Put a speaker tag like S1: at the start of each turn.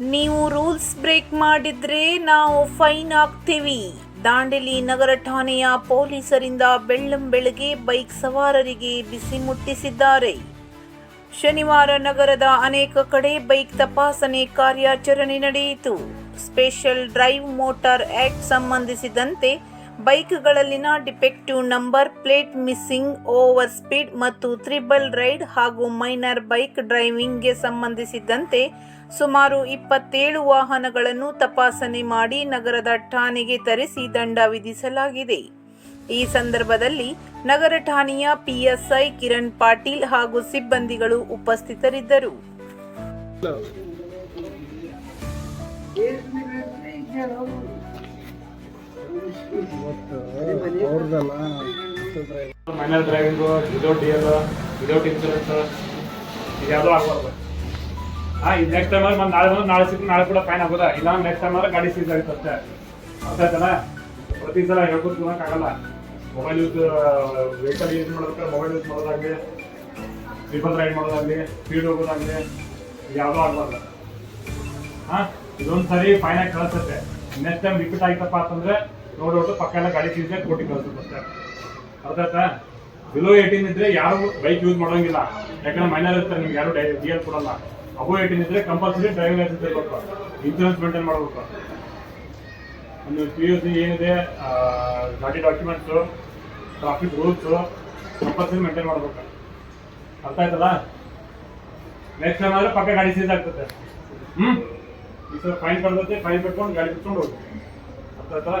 S1: ನೀವು rules break ಮಾಡಿದ್ರೆ ನಾವು ಫೈನ್ ಹಾಕ್ತೀವಿ. ದಾಂಡೇಲಿ ನಗರ ಠಾಣೆಯ ಪೊಲೀಸರಿಂದ ಬೆಳ್ಳಂ ಬೆಳಗ್ಗೆ ಬೈಕ್ ಸವಾರರಿಗೆ ಬಿಸಿ ಮುಟ್ಟಿಸಿದ್ದಾರೆ. ಶನಿವಾರ ನಗರದ ಅನೇಕ ಕಡೆ ಬೈಕ್ ತಪಾಸಣೆ ಕಾರ್ಯಾಚರಣೆ ನಡೆಯಿತು. ಸ್ಪೆಷಲ್ ಡ್ರೈವ್ ಮೋಟಾರ್ ಆಕ್ಟ್ ಸಂಬಂಧಿಸಿದಂತೆ ಬೈಕ್ಗಳಲ್ಲಿನ defective number, plate missing, over speed ಮತ್ತು ತ್ರಿಬಲ್ ರೈಡ್ ಹಾಗೂ ಮೈನರ್ ಬೈಕ್ ಡ್ರೈವಿಂಗ್ಗೆ ಸಂಬಂಧಿಸಿದಂತೆ ಸುಮಾರು ಇಪ್ಪತ್ತೇಳು ವಾಹನಗಳನ್ನು ತಪಾಸಣೆ ಮಾಡಿ ನಗರದ ಠಾಣೆಗೆ ತರಿಸಿ ದಂಡ ವಿಧಿಸಲಾಗಿದೆ. ಈ ಸಂದರ್ಭದಲ್ಲಿ ನಗರ ಠಾಣೆಯ ಪಿಎಸ್ಐ ಕಿರಣ್ ಪಾಟೀಲ್ ಹಾಗೂ ಸಿಬ್ಬಂದಿಗಳು ಉಪಸ್ಥಿತರಿದ್ದರು.
S2: Minor driving without D L without insurance ಇದ್ಯಾವುದೋ ಆಗ್ಬಾರ್ದು. ಹಾಂ ಇದು ನೆಕ್ಸ್ಟ್ ಟೈಮ್ ಮತ್ತೆ ನಾಳೆ ಬಂದು ನಾಳೆ ಸಿಕ್ಕ ನಾಳೆ ಕೂಡ ಫೈನ್ ಆಗೋದ? ಇಲ್ಲ ನೆಕ್ಸ್ಟ್ ಟೈಮ್ ಆದ್ರೆ ಗಾಡಿ ಸೀಸ್ ಆಗುತ್ತೆ ಅಷ್ಟೇ. ಅರ್ಥ ಪ್ರತಿ ಸಲ ಹೇಳ್ಕೊತ ಆಗಲ್ಲ. ಮೊಬೈಲ್ ಯೂಸ್ ವೆಹಿಕಲ್ ಯೂಸ್ ಮಾಡೋದಕ್ಕೆ ಮೊಬೈಲ್ ಯೂಸ್ ಮಾಡೋದಾಗಲಿ ಟ್ರಿಪಲ್ ರೈಡ್ ಮಾಡೋದಾಗಲಿ ಸ್ಪೀಡ್ ಹೋಗೋದಾಗಲಿ ಯಾವುದೂ ಆಗ್ಬಾರ್ದು. ಹಾ ಇದೊಂದು ಸರಿ ಫೈನ್ ಆಗಿ ಕಳಿಸುತ್ತೆ. ನೆಕ್ಸ್ಟ್ ಟೈಮ್ ರಿಪೀಟ್ ಆಯ್ತಪ್ಪ ಅಂತಂದ್ರೆ ನೋಡ್ಬಿಟ್ಟು ಪಕ್ಕ ಎಲ್ಲ ಗಾಡಿ ಸೀಸ್ ಕೊಟ್ಟು ಕಳಿಸುತ್ತೆ ಅಷ್ಟೇ. ಅರ್ಥ ಆಯ್ತಾ? ಬಿಲೋ ಏಯ್ಟೀನ್ ಇದ್ರೆ ಯಾರು ಬೈಕ್ ಯೂಸ್ ಮಾಡೋಂಗಿಲ್ಲ. ಯಾಕಂದ್ರೆ ಮೈನರ್ ಇರ್ತಾರೆ, ನಿಮ್ಗೆ ಯಾರು ಡಿ ಎಲ್ ಕೊಡಲ್ಲ. ಅಬೋ ಏಯ್ಟೀನ್ ಇದ್ರೆ ಕಂಪಲ್ಸರಿ ಡ್ರೈವಿಂಗ್ ಲೈಸೆನ್ಸ್ ಇರಬೇಕು. ಇನ್ಸೂರೆನ್ಸ್ ಮೇಂಟೈನ್ ಮಾಡಬೇಕು. ಒಂದು ಪಿ ಯು ಸಿ ಏನಿದೆ ಗಾಡಿ documents traffic rules compulsory maintain ಮಾಡ್ಬೇಕು. ಅರ್ಥ ಆಯ್ತಲ್ಲ? ನೆಕ್ಸ್ಟ್ ಟೈಮ್ ಆದರೆ ಪಕ್ಕ ಗಾಡಿ ಸೀಸ್ ಆಗ್ತದೆ. ಹ್ಮ್? ಈ ಸಲ ಫೈನ್ ಕಳ್ದತ್ತೆ ಫೈನ್ ಕಟ್ಕೊಂಡು ಗಾಡಿ ಬಿಟ್ಕೊಂಡು ಹೋಗ್ತೀವಿ ಅರ್ಥ ಆಯ್ತಲ್ಲ?